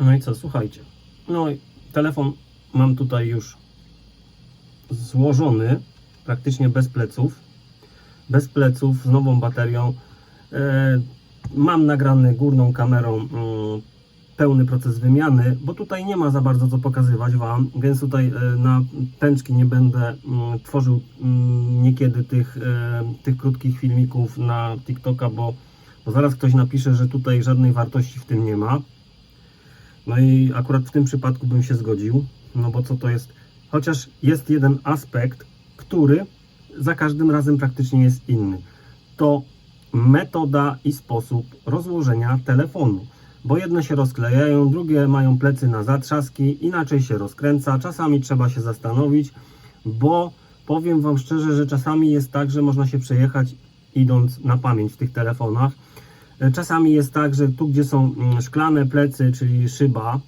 No i co, słuchajcie. No telefon mam tutaj już złożony, praktycznie bez pleców. Bez pleców, z nową baterią. E, mam nagrany górną kamerą mm, pełny proces wymiany, bo tutaj nie ma za bardzo co pokazywać Wam, więc tutaj e, na pęczki nie będę mm, tworzył mm, niekiedy tych, e, tych krótkich filmików na TikToka, bo, bo zaraz ktoś napisze, że tutaj żadnej wartości w tym nie ma. No i akurat w tym przypadku bym się zgodził, no bo co to jest? Chociaż jest jeden aspekt, który za każdym razem praktycznie jest inny. To metoda i sposób rozłożenia telefonu. Bo jedne się rozklejają, drugie mają plecy na zatrzaski, inaczej się rozkręca. Czasami trzeba się zastanowić, bo powiem Wam szczerze, że czasami jest tak, że można się przejechać idąc na pamięć w tych telefonach. Czasami jest tak, że tu gdzie są mm, szklane plecy, czyli szyba,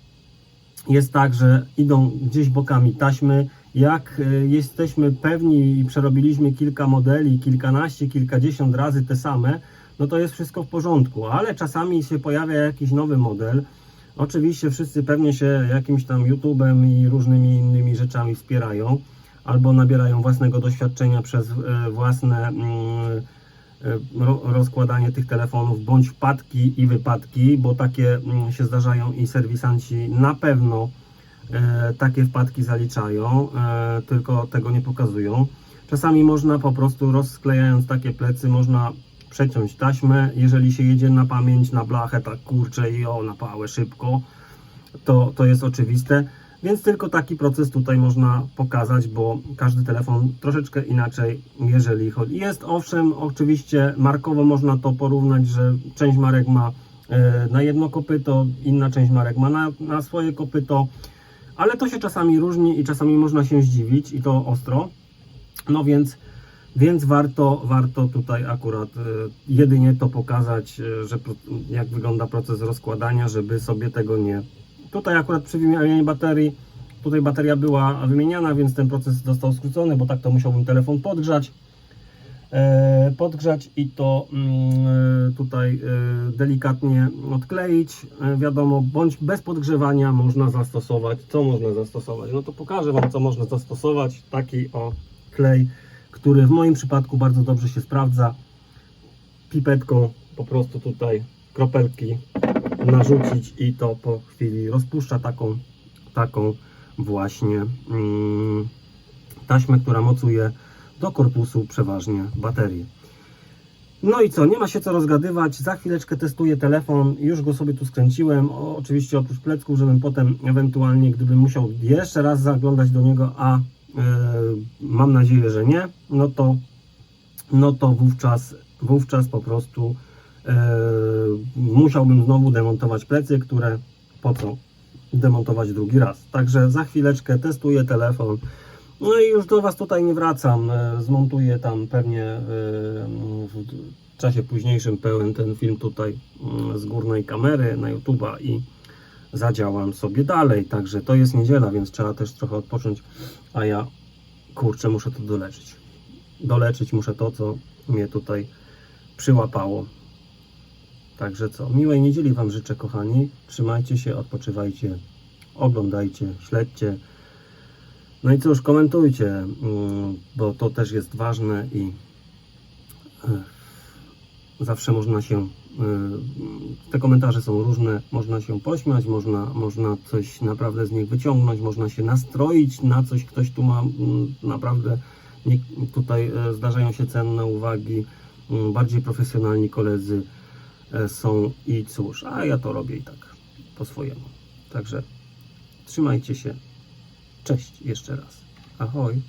jest tak, że idą gdzieś bokami taśmy. Jak e, jesteśmy pewni i przerobiliśmy kilka modeli, kilkanaście, kilkadziesiąt razy te same, no to jest wszystko w porządku, ale czasami się pojawia jakiś nowy model. Oczywiście wszyscy pewnie się jakimś tam YouTube'em i różnymi innymi rzeczami wspierają, albo nabierają własnego doświadczenia przez e, własne ro, rozkładanie tych telefonów, bądź wpadki i wypadki, bo takie mm, się zdarzają i serwisanci na pewno e, takie wpadki zaliczają, e, tylko tego nie pokazują. Czasami można po prostu rozklejając takie plecy, można przeciąć taśmę, jeżeli się jedzie na pamięć, na blachę, tak kurczę i o, na pałę szybko, to, to jest oczywiste. Więc tylko taki proces tutaj można pokazać, bo każdy telefon troszeczkę inaczej, jeżeli chodzi. Jest owszem, oczywiście markowo można to porównać, że część marek ma e, na jedno kopyto, inna część marek ma na, na swoje kopyto, ale to się czasami różni i czasami można się zdziwić i to ostro. No więc, więc warto, warto tutaj akurat e, jedynie to pokazać, e, że jak wygląda proces rozkładania, żeby sobie tego nie. Tutaj akurat przy wymianie baterii, tutaj bateria była wymieniana, więc ten proces został skrócony, bo tak to musiałbym telefon podgrzać. E, podgrzać i to mm, e, tutaj e, delikatnie odkleić. Wiadomo, bądź bez podgrzewania można zastosować. Co można zastosować? No to pokażę Wam, co można zastosować. Taki o klej, który w moim przypadku bardzo dobrze się sprawdza. Pipetką po prostu tutaj kropelki narzucić i to po chwili rozpuszcza taką, taką właśnie mm, taśmę, która mocuje do korpusu przeważnie baterii. No i co, nie ma się co rozgadywać. Za chwileczkę testuję telefon. Już go sobie tu skręciłem. O, oczywiście oprócz plecków, żebym potem ewentualnie, gdybym musiał jeszcze raz zaglądać do niego, a e, mam nadzieję, że nie, no to, no to wówczas, wówczas po prostu musiałbym znowu demontować plecy, które po co demontować drugi raz. Także za chwileczkę testuję telefon. No i już do Was tutaj nie wracam. E, Zmontuję tam pewnie e, w czasie późniejszym pełen ten film tutaj mm, z górnej kamery na YouTube'a i zadziałam sobie dalej. Także to jest niedziela, więc trzeba też trochę odpocząć. A ja kurczę, muszę to doleczyć. Doleczyć muszę to, co mnie tutaj przyłapało. Także co, miłej niedzieli Wam życzę, kochani. Trzymajcie się, odpoczywajcie, oglądajcie, śledźcie. No i cóż, komentujcie, mm, bo to też jest ważne i e, zawsze można się. e, Te komentarze są różne, można się pośmiać, można, można coś naprawdę z nich wyciągnąć, można się nastroić na coś. Ktoś tu ma mm, naprawdę. Tutaj e, zdarzają się cenne uwagi, mm, bardziej profesjonalni koledzy są i cóż, a ja to robię i tak po swojemu. Także trzymajcie się. Cześć jeszcze raz. Ahoj.